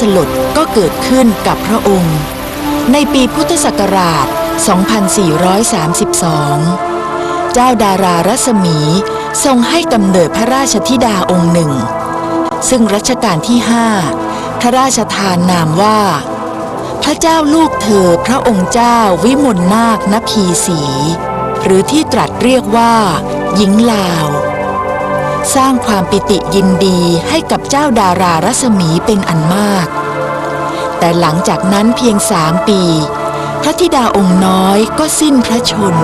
สลดก็เกิดขึ้นกับพระองค์ ในปีพุทธศักราช 2432 เจ้าดารารัศมีทรงให้กำเนิดพระราชธิดาองค์หนึ่ง ซึ่งรัชกาลที่ห้าพระราชทานนามว่า พระเจ้าลูกเธอพระองค์เจ้าวิมลนาคนพีสี หรือที่ตรัสเรียกว่า หญิงลาว สร้างความปิติยินดีให้กับเจ้าดารารัศมีเป็นอันมาก แต่หลังจากนั้นเพียงสามปี พระธิดาองค์น้อยก็สิ้นพระชน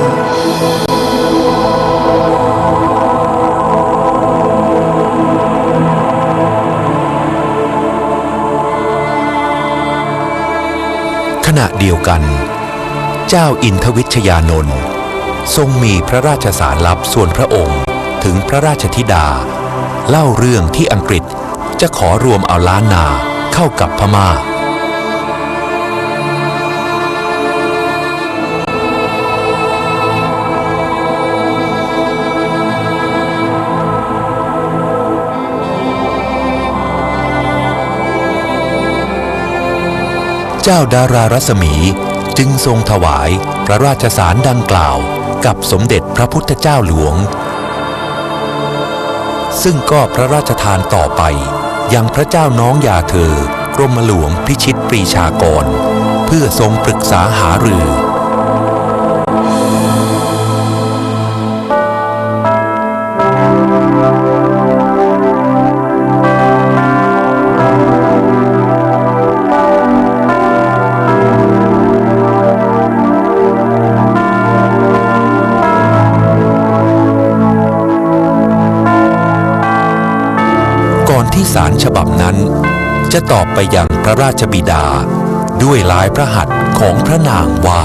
ขณะเดียวกัน เจ้าอินทวิชยานนท์ทรงมีพระราชสารลับส่วนพระองค์ ถึงพระราชธิดา เล่าเรื่องที่อังกฤษจะขอรวมเอาล้านนาเข้ากับพม่า เจ้าดารารัศมีจึงทรงถวายพระราชสารดังกล่าวกับสมเด็จพระพุทธเจ้าหลวง ซึ่งก็พระราชทานต่อไป ยังพระเจ้าน้องยาเธอกรมหลวงพิชิตปรีชากร เพื่อทรงปรึกษาหารือ จะตอบไปยังพระราชบิดา ด้วยลายพระหัตถ์ของพระนางว่า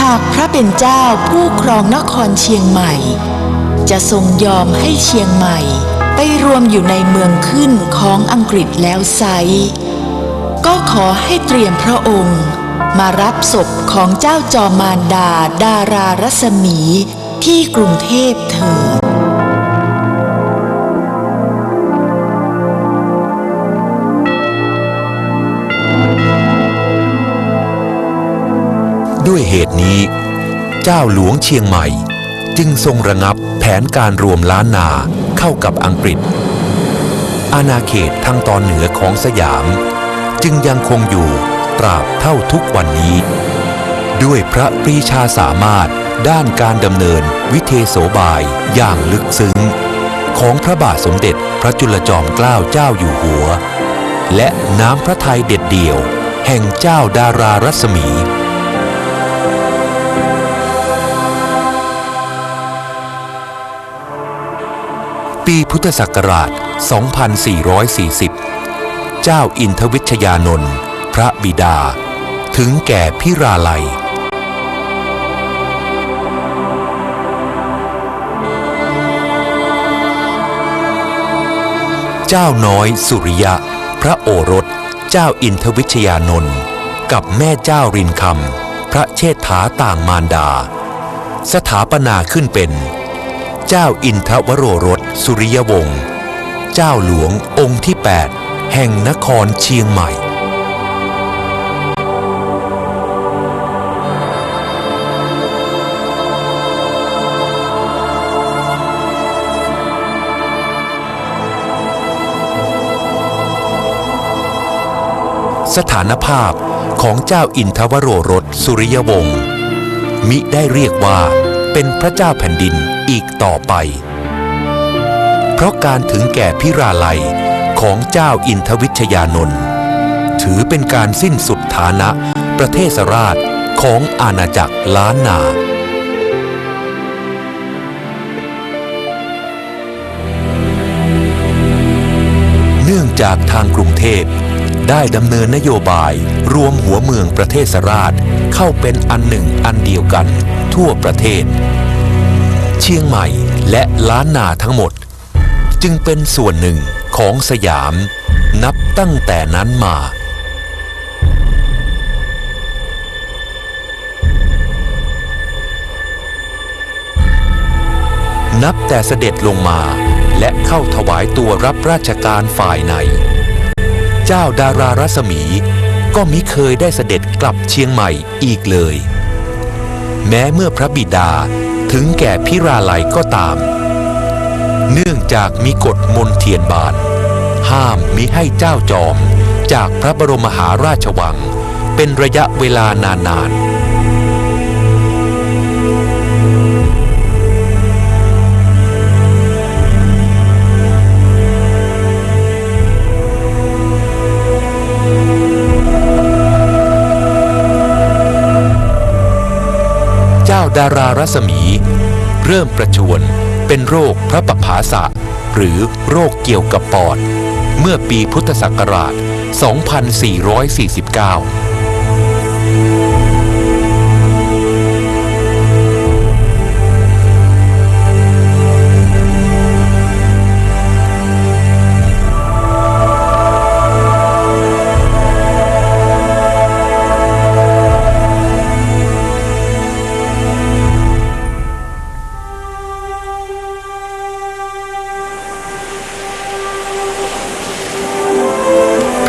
หากพระเป็นเจ้าผู้ครองนครเชียงใหม่ จะทรงยอมให้เชียงใหม่ไปรวมอยู่ในเมืองขึ้นของอังกฤษแล้วไซก็ขอให้เตรียมพระองค์ มารับศพของเจ้าจอมารดาดารารัศมีที่กรุงเทพเถิด ด้วยเหตุนี้ เจ้าหลวงเชียงใหม่ จึงทรงระงับแผนการรวมล้านนาเข้ากับอังกฤษ อาณาเขตทางตอนเหนือของสยาม จึงยังคงอยู่ตราบเท่าทุกวันนี้ ด้วยพระปรีชาสามารถด้านการดำเนินวิเทโสบายอย่างลึกซึ้ง ของพระบาทสมเด็จพระจุลจอมเกล้าเจ้าอยู่หัว และน้ำพระทัยเด็ดเดี่ยว แห่งเจ้าดารารัศมี ปีพุทธศักราช 2440 เจ้าอินทวิชยานนท์พระบิดา ถึงแก่พิราลัย เจ้าน้อยสุริยะ พระโอรส เจ้าอินทวิชยานนท์กับแม่เจ้ารินคำพระเชษฐาต่างมารดา สถาปนาขึ้นเป็น เจ้าอินทวโรรสสุริยวงศ์เจ้าหลวงองค์ที่ 8 แห่งนครเชียงใหม่ สถานภาพของเจ้าอินทวโรรสสุริยวงศ์มิได้เรียกว่า เป็นพระเจ้าแผ่นดินอีกต่อไป เพราะการถึงแก่พิราลัยของเจ้าอินทวิชยานนท์ถือเป็นการสิ้นสุดฐานะประเทศราชของอาณาจักรล้านนา จากทางกรุงเทพ ได้ดำเนินนโยบาย รวมหัวเมืองประเทศราช เข้าเป็นอันหนึ่งอันเดียวกัน ทั่วประเทศ เชียงใหม่และล้านนาทั้งหมด จึงเป็นส่วนหนึ่งของสยาม นับตั้งแต่นั้นมานับแต่เสด็จลงมาและเข้าถวายตัวรับราชการฝ่ายใน เจ้าดารารัศมี ก็มิเคยได้เสด็จกลับเชียงใหม่อีกเลย แม้เมื่อพระบิดาถึงแก่พิราลัยก็ตาม เนื่องจากมีกฎมนเทียนบานห้ามมิให้เจ้าจอมจากพระบรมมหาราชวัง เป็นระยะเวลานานๆ ดารารัศมี เริ่มประชวนเป็นโรคพระปภาสะ หรือโรคเกี่ยวกับปอด เมื่อปีพุทธศักราช 2449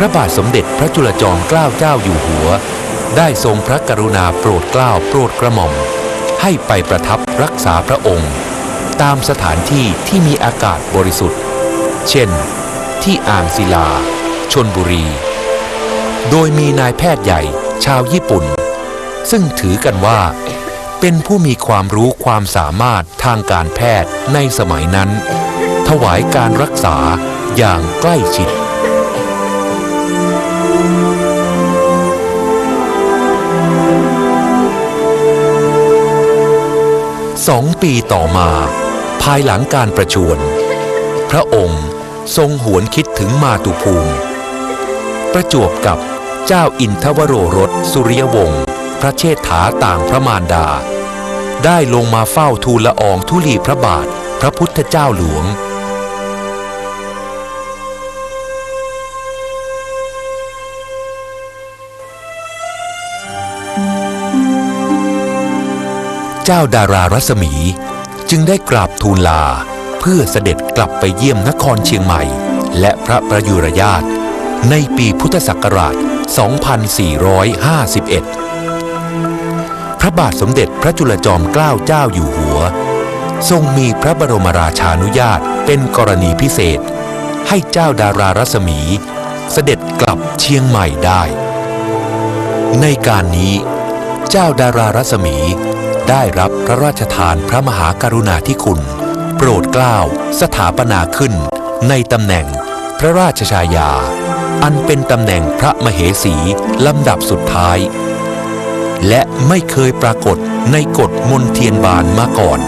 พระบาทสมเด็จพระจุลจอมเกล้าเจ้าอยู่หัว ได้ทรงพระกรุณาโปรดเกล้าโปรดกระหม่อม ให้ไปประทับรักษาพระองค์ ตามสถานที่ที่มีอากาศบริสุทธิ์ เช่น ที่อ่างศิลา ชนบุรี โดยมีนายแพทย์ใหญ่ชาวญี่ปุ่น ซึ่งถือกันว่า เป็นผู้มีความรู้ความสามารถทางการแพทย์ในสมัยนั้น ถวายการรักษาอย่างใกล้ชิด สองปีต่อมา ภายหลังการประชวรพระองค์ทรงหวนคิดถึงมาตุภูมิ ประจวบกับเจ้าอินทวโรรสสุริยวงศ์พระเชษฐาต่างพระมารดา ได้ลงมาเฝ้าทูลละอองธุลีพระบาท พระพุทธเจ้าหลวง เจ้าดารารัศมี จึงได้กราบทูลลา เพื่อเสด็จกลับไปเยี่ยมนครเชียงใหม่ และพระประยุรญาตในปีพุทธศักราช 2451 พระบาทสมเด็จพระจุลจอมเกล้าเจ้าอยู่หัว ทรงมีพระบรมราชานุญาตเป็นกรณีพิเศษ ให้เจ้าดารารัศมี เสด็จกลับเชียงใหม่ได้ ในการนี้ เจ้าดารารัศมี ได้รับพระราชทานพระมหากรุณาธิคุณ โปรดเกล้าสถาปนาขึ้น ในตำแหน่งพระราชชายา อันเป็นตำแหน่งพระมเหสีลำดับสุดท้าย และไม่เคยปรากฏในกฎมนเทียนบานมาก่อน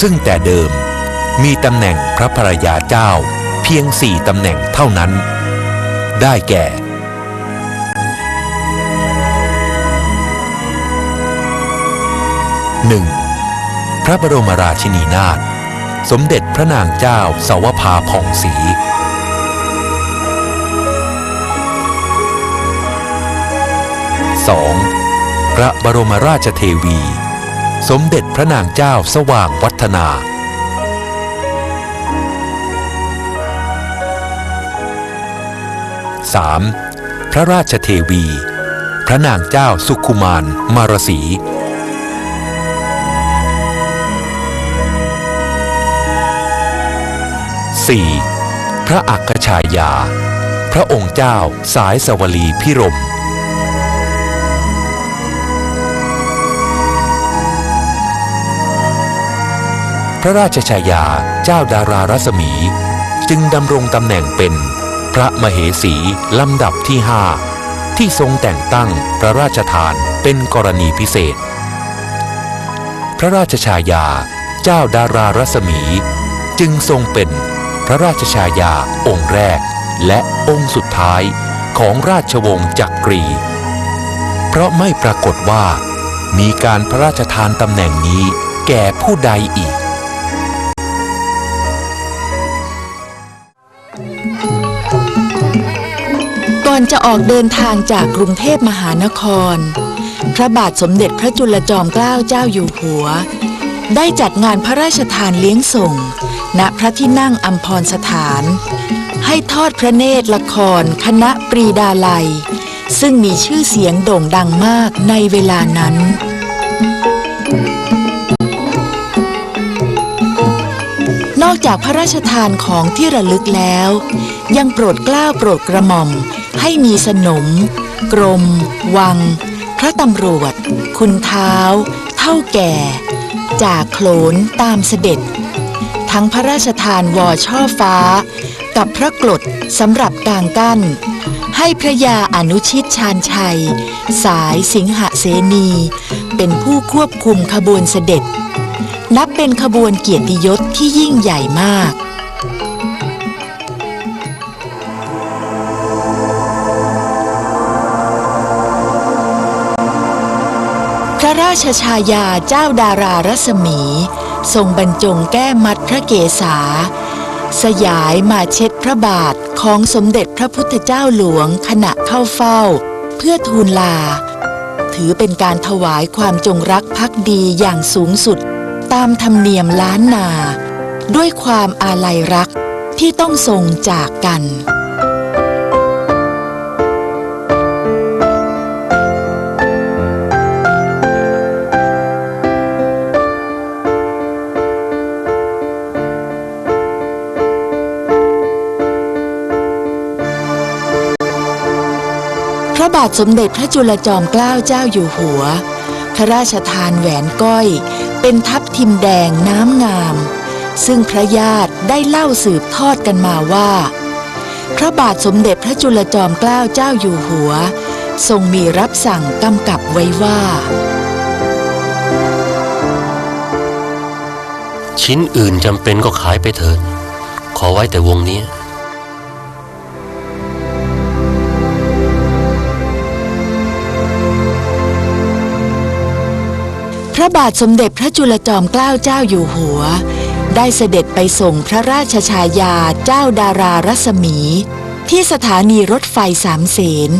ซึ่งแต่เดิม มีตำแหน่งพระภรยาเจ้าเพียงสี่ตำแหน่งเท่านั้น ได้แก่ 1. พระบรมราชินีนาถสมเด็จพระนางเจ้าสาวภาผ่องศรี 2. พระบรมราชเทวี สมเด็จพระนางเจ้าสว่างวัฒนา 3. พระราชเทวี พระนางเจ้าสุขุมารมารสี 4. พระอัคคชายา พระองค์เจ้าสายสวลีพิรม พระราชชายาเจ้าดารารัศมี จึงดำรงตำแหน่งเป็น พระมเหสีลำดับที่ห้าที่ทรงแต่งตั้งพระราชทานเป็นกรณีพิเศษ พระราชชายาเจ้าดารารัศมี จึงทรงเป็นพระราชชายาองค์แรก และองค์สุดท้ายของราชวงศ์จักกรี เพราะไม่ปรากฏว่ามีการพระราชทานตำแหน่งนี้แก่ผู้ใดอีก อนจะออกเดินทางจากกรุงเทพมหานคร พระบาทสมเด็จพระจุลจอมเกล้าเจ้าอยู่หัว ได้จัดงานพระราชทานเลี้ยงส่ง ณพระที่นั่งอัมพรสถาน ให้ทอดพระเนตรละคร คณะปรีดาลัย ซึ่งมีชื่อเสียงโด่งดังมากในเวลานั้นนอกจากพระราชทานของที่ระลึกแล้ว ยังโปรดกล้าโปรดกระหม่อม ให้มีสนม กรม วัง พระตำรวจ คุณเท้า เท่าแก่ จากโขลนตามเสด็จ ทั้งพระราชทานวอช่อฟ้า กับพระกรดสำหรับกางกั้น ให้พระยาอนุชิตชาญชัย สายสิงหเสนี เป็นผู้ควบคุมขบวนเสด็จ นับเป็นขบวนเกียรติยศที่ยิ่งใหญ่มาก ระราชชายาเจ้าดารารัศมี ทรงบรรจงแก้มัดพระเกศา สยายมาเช็ดพระบาทของสมเด็จพระพุทธเจ้าหลวงขณะเข้าเฝ้า เพื่อทูลลา ถือเป็นการถวายความจงรักภักดีอย่างสูงสุด ตามธรรมเนียมล้านนา ด้วยความอาลัยรักที่ต้องทรงจากกัน พระบาทสมเด็จพระจุลจอมเกล้าเจ้าอยู่หัว พระราชทานแหวนก้อย เป็นทับทิมแดงน้ำงาม ซึ่งพระญาติได้เล่าสืบทอดกันมาว่า พระบาทสมเด็จพระจุลจอมเกล้าเจ้าอยู่หัว ทรงมีรับสั่งกำกับไว้ว่า ชิ้นอื่นจำเป็นก็ขายไปเถิดขอไว้แต่วงนี้ ระบาทสมเด็จพระจุลจอมเกล้าเจ้าอยู่หัว ได้เสด็จไปส่งพระราชชายาเจ้าดารารัศมี ที่สถานีรถไฟสามเสน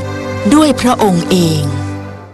ด้วยพระองค์เอง